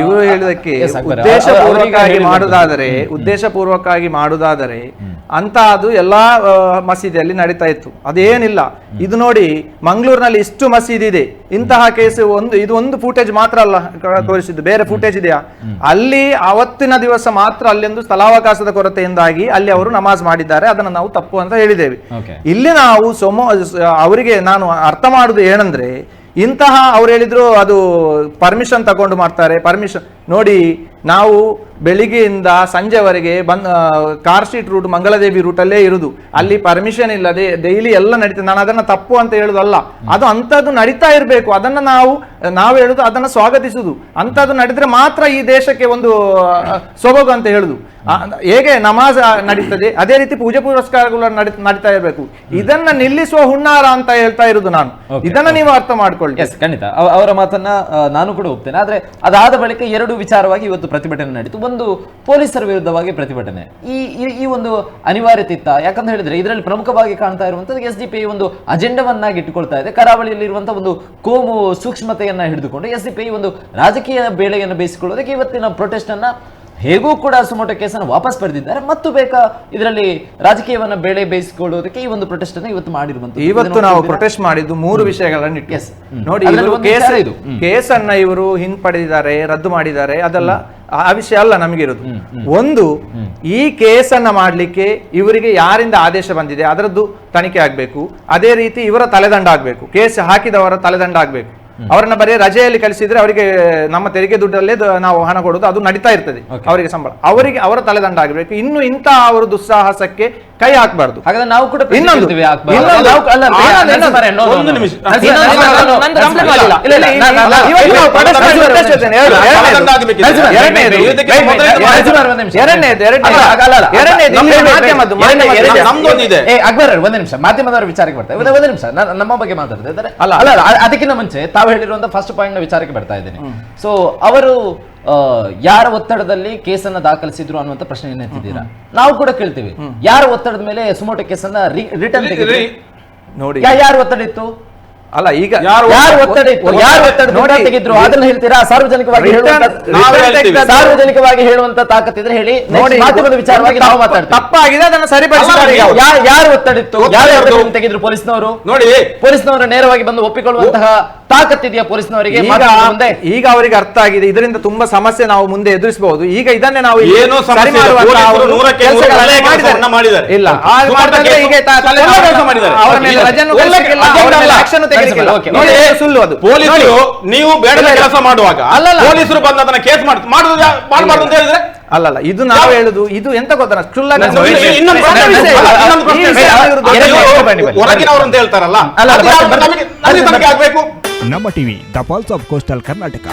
ಇವರು ಹೇಳಿದಕ್ಕೆ. ಉದ್ದೇಶಪೂರ್ವಕವಾಗಿ ಮಾಡುದಾದರೆ ಉದ್ದೇಶಪೂರ್ವಕವಾಗಿ ಮಾಡುವುದಾದರೆ ಅಂತ ಅದು ಎಲ್ಲಾ ಮಸೀದಿಯಲ್ಲಿ ನಡೀತಾ ಇತ್ತು. ಅದೇನಿಲ್ಲ. ಇದು ನೋಡಿ ಮಂಗಳೂರಿನಲ್ಲಿ ಇಷ್ಟು ಮಸೀದಿ ಇದೆ. ಇಂತಹ ಕೇಸ್ ಒಂದು ಇದು ಒಂದು ಫೂಟೇಜ್ ಮಾತ್ರ ಅಲ್ಲ ತೋರಿಸಿದ್ದು. ಬೇರೆ ಫೂಟೇಜ್ ಇದೆಯಾ? ಅಲ್ಲಿ ಅವತ್ತಿನ ದಿವಸ ಮಾತ್ರ ಅಲ್ಲೊಂದು ಸ್ಥಳಾವಕಾಶದ ಕೊರತೆಯಿಂದಾಗಿ ಅಲ್ಲಿ ಅವರು ನಮಾಜ್ ಮಾಡಿದ್ದಾರೆ. ಅದನ್ನು ನಾವು ತಪ್ಪು ಅಂತ ಹೇಳಿದ್ದೇವೆ. ಇಲ್ಲಿ ನಾವು ಸೊಮೋ ಅವರಿಗೆ ನಾನು ಅರ್ಥ ಮಾಡುದು ಏನಂದ್ರೆ ಇಂತಹ ಅವ್ರು ಹೇಳಿದ್ರು ಅದು ಪರ್ಮಿಷನ್ ತಗೊಂಡು ಮಾಡ್ತಾರೆ ಪರ್ಮಿಷನ್ ನೋಡಿ ನಾವು ಬೆಳಿಗ್ಗೆಯಿಂದ ಸಂಜೆವರೆಗೆ ಬಂದ್ ಕಾರ್ ಸ್ಟ್ರೀಟ್ ರೂಟ್ ಮಂಗಳದೇವಿ ರೂಟಲ್ಲೇ ಅಲ್ಲೇ ಇರುದು. ಅಲ್ಲಿ ಪರ್ಮಿಷನ್ ಇಲ್ಲದೆ ಡೈಲಿ ಎಲ್ಲ ನಡೀತದೆ. ನಾನು ಅದನ್ನ ತಪ್ಪು ಅಂತ ಹೇಳುದಲ್ಲ. ಅದು ಅಂಥದ್ದು ನಡೀತಾ ಇರಬೇಕು. ಅದನ್ನ ನಾವು ನಾವು ಹೇಳುದು ಅದನ್ನ ಸ್ವಾಗತಿಸುದು. ಅಂಥದ್ದು ನಡೆದ್ರೆ ಮಾತ್ರ ಈ ದೇಶಕ್ಕೆ ಒಂದು ಸೊಬಗು ಅಂತ ಹೇಳುದು. ಹೇಗೆ ನಮಾಜ್ ನಡೀತದೆ? ಅದೇ ರೀತಿ ಪೂಜೆ ಪುರಸ್ಕಾರಗಳು ನಡಿ ನಡೀತಾ ಇರಬೇಕು. ಇದನ್ನ ನಿಲ್ಲಿಸುವ ಹುನ್ನಾರ ಅಂತ ಹೇಳ್ತಾ ಇರುದು ನಾನು. ಇದನ್ನ ನೀವು ಅರ್ಥ ಮಾಡ್ಕೊಳ್ಳಿ. ಎಸ್ ಖಂಡಿತ. ಅವರ ಮಾತನ್ನ ನಾನು ಕೂಡ ಹೋಗ್ತೇನೆ ಆದ್ರೆ ಅದಾದ ಬಳಿಕ ಎರಡು ವಿಚಾರವಾಗಿ ಇವತ್ತು ಪ್ರತಿಭಟನೆ ನಡೀತು. ಒಂದು ಪೊಲೀಸರ ವಿರುದ್ಧವಾಗಿ ಪ್ರತಿಭಟನೆ. ಈ, ಈ- ಒಂದು ಅನಿವಾರ್ಯತೆ ಇತ್ತ? ಯಾಕಂತ ಹೇಳಿದ್ರೆ ಇದರಲ್ಲಿ ಪ್ರಮುಖವಾಗಿ ಕಾಣ್ತಾ ಇರುವಂತದ್ದು ಎಸ್ ಡಿ ಪಿ ಒಂದು ಅಜೆಂಡವನ್ನಾಗಿ ಇಟ್ಟುಕೊಳ್ತಾ ಇದೆ. ಕರಾವಳಿಯಲ್ಲಿರುವಂತಹ ಒಂದು ಕೋಮು ಸೂಕ್ಷ್ಮತೆಯನ್ನ ಹಿಡಿದುಕೊಂಡು ಎಸ್ ಡಿ ಪಿ ಒಂದು ರಾಜಕೀಯ ಬೇಳೆಯನ್ನು ಬೇಯಿಸಿಕೊಳ್ಳೋದಕ್ಕೆ ಇವತ್ತಿನ ಪ್ರೊಟೆಸ್ಟ್ ಅನ್ನ ಹೇಗೂ ಕೂಡ ಸುಮೋಟೋ ಕೇಸನ್ನು ವಾಪಸ್ ಪಡೆದಿದ್ದಾರೆ. ಮತ್ತು ಬೇಕಾ ಇದರಲ್ಲಿ ರಾಜಕೀಯವನ್ನ ಬೇಳೆ ಬೇಯಿಸಿಕೊಳ್ಳುವುದಕ್ಕೆ ಈ ಒಂದು ಪ್ರೊಟೆಸ್ಟ್ ಅನ್ನು ಇವತ್ತು ಮಾಡಿರುವಂತದ್ದು ಇವತ್ತು ನಾವು ಪ್ರೊಟೆಸ್ಟ್ ಮಾಡಿದ್ದು ಮೂರು ವಿಷಯಗಳನ್ನು ಇಟ್ಟು. ನೋಡಿ ಇದು. ಕೇಸನ್ನ ಇವರು ಹಿಂಪಡೆದಿದ್ದಾರೆ ರದ್ದು ಮಾಡಿದ್ದಾರೆ. ಅದೆಲ್ಲ ಆ ವಿಷಯ ಅಲ್ಲ ನಮಗಿರೋದು. ಒಂದು ಈ ಕೇಸನ್ನ ಮಾಡಲಿಕ್ಕೆ ಇವರಿಗೆ ಯಾರಿಂದ ಆದೇಶ ಬಂದಿದೆ ಅದರದ್ದು ತನಿಖೆ ಆಗ್ಬೇಕು. ಅದೇ ರೀತಿ ಇವರ ತಲೆದಂಡ ಆಗ್ಬೇಕು. ಕೇಸ್ ಹಾಕಿದವರ ತಲೆದಂಡ ಆಗ್ಬೇಕು. ಅವರನ್ನ ಬರೀ ರಜೆಯಲ್ಲಿ ಕಳಿಸಿದ್ರೆ ಅವರಿಗೆ ನಮ್ಮ ತೆರಿಗೆ ದುಡ್ಡಲ್ಲೇ ನಾವು ಹಣ ಕೊಡೋದು ಅದು ನಡೀತಾ ಇರ್ತದೆ ಅವರಿಗೆ ಸಂಬಳ. ಅವರಿಗೆ ಅವರ ತಲೆದಂಡ ಆಗಬೇಕು. ಇನ್ನು ಇಂತಹ ಅವರು ದುಸ್ಸಾಹಸಕ್ಕೆ ಕೈ ಹಾಕಬಾರ್ದು ಹಾಗಾದ್ರೆ ನಾವು ಕೂಡ ಇನ್ನೊಂದು ಅಕ್ಬರ್. ಒಂದ್ ನಿಮಿಷ. ಮಾಧ್ಯಮದವರ ವಿಚಾರಕ್ಕೆ ಬರ್ತಾ ಒಂದ್ ನಿಮಿಷ ನಮ್ಮ ಬಗ್ಗೆ ಮಾತಾಡ್ತಾ ಇದ್ದಾರೆ ಅಲ್ಲ. ಅಲ್ಲ ಅದಕ್ಕಿಂತ ಮುಂಚೆ ತಾವು ಹೇಳಿರುವಂತ ಫಸ್ಟ್ ಪಾಯಿಂಟ್ನ ವಿಚಾರಕ್ಕೆ ಬರ್ತಾ ಇದ್ದೀನಿ ಸೊ ಅವರು ಯಾರ ಒತ್ತಡದಲ್ಲಿ ಕೇಸನ್ನ ದಾಖಲಿಸಿದ್ರು ಅನ್ನುವಂತ ಪ್ರಶ್ನೆ ಎತ್ತಿದ್ದೀರಾ ನಾವು ಕೂಡ ಕೇಳ್ತೀವಿ. ಯಾರ ಒತ್ತಡದ ಮೇಲೆ ಸುಮೋಟೋ ಕೇಸನ್ನ ರಿಟರ್ನ್ ತೆಗೆದ್ರು ನೋಡಿ. ಯಾರ ಒತ್ತಡ ಇತ್ತು? ಅಲ್ಲ ಈಗ ಯಾರು ಒತ್ತಡ ಇತ್ತು? ಯಾರು ಒತ್ತಡ ನೋಡಿ, ತೆಗೆದ್ರು? ಅದನ್ನ ಹೇಳ್ತೀರಾ? ಸಾರ್ವಜನಿಕವಾಗಿ ಸಾರ್ವಜನಿಕವಾಗಿ ಹೇಳುವಂತ ತಾಕತ್ ತಾಕತ್ತಿದ್ರೆ ಹೇಳಿ. ನೋಡಿ ಮಾಧ್ಯಮದ ವಿಚಾರವಾಗಿ ನಾವು ಮಾತಾಡ್ತೀವಿ. ತಪ್ಪಾಗಿದೆ ಅದನ್ನ ಸರಿಪಡಿಸಿ ಯಾರು ಒತ್ತಡ ಇತ್ತು? ಯಾರು. ತೆಗೆದ್ರು? ಪೊಲೀಸ್ನವರು? ನೋಡಿ. ಪೊಲೀಸ್ನವರು ನೇರವಾಗಿ ಬಂದು ಒಪ್ಪಿಕೊಳ್ಳುವಂತಹ ತಾಕತ್ತಿದೆಯಾ ಪೊಲೀಸ್ನವರಿಗೆ? ಈಗ ಮಾಧ್ಯಮದ ಮುಂದೆ. ಈಗ ಅವರಿಗೆ ಅರ್ಥ ಆಗಿದೆ. ಇದರಿಂದ ತುಂಬಾ ಸಮಸ್ಯೆ ನಾವು ಮುಂದೆ ಎದುರಿಸಬಹುದು. ಈಗ ಇದನ್ನೇ ನಾವು ಏನು ಸರಿ ಅವರು ಕೆಲ್ಸಗಳನ್ನ ಮಾಡಿದ್ದಾರೆ. ಮಾಡಿದ್ದಾರೆ. ಇಲ್ಲ. ಆ ಮಾಡಿದ್ರೆ ಈಗ ತ- ಒಳ್ಳೆಯ ತಲೆ- ಕೆಲಸ ಮಾಡಿದ್ದಾರೆ. ಅವರ ಮೇಲೆ ಇಲ್ಲ. ರಜೆಯನ್ನು ಒಳ್ಳೆಯ ತೆಗೆಲಿಕ್ಕಿಲ್ಲ, ಕೆಲಸ ಅವರ ಮೇಲೆ ಮಾಡಿದ್ದಾರೆ. action ತೆಗೆಲಿಕ್ಕಿಲ್ಲ. ಓಕೆ, ನೋಡಿ, ಓಕೆ. ಸುಳ್ಳು ಅದು. ಪೊಲೀಸರು ನೀವು ಬೇಡದ ಇಲ್ಲ. ಕೆಲಸ ಮಾಡುವಾಗ ಅಲ್ಲಲ್ಲ. ಪೊಲೀಸರು ಬಂದು ಅದನ್ನ ಕೇಸ್ ಮಾಡಿ ಮಾಡುದು ಯಾ- ಮಾಡ್ಬಾರ್ದು ಅಂತ ಹೇಳಿದ್ರೆ? ಅಲ್ಲಲ್ಲ ಇದು ನಾವು ಹೇಳುದು ಇದು ಎಂತ ಗೊತ್ತಾ? ಕ್ಷುಲ್ಲಕ ಇನ್ನೊಂದು ಪ್ರಶ್ನೆ ಇದೆ. ಇನ್ನೊಂದು ಪ್ರಶ್ನೆ. ಇದೆ. ಹೊರಗಿನವರು ಅಂತ ಹೇಳ್ತಾರಲ್ಲ. ಅಲ್ಲ, ಅದು ಬರ್ತೀನಿ, ಯಾವ- ನಮಗೆ ನಮಗೆ ತನಿಖೆ ಆಗ್ಬೇಕು. ನಮ್ಮ TV the pulse of coastal Karnataka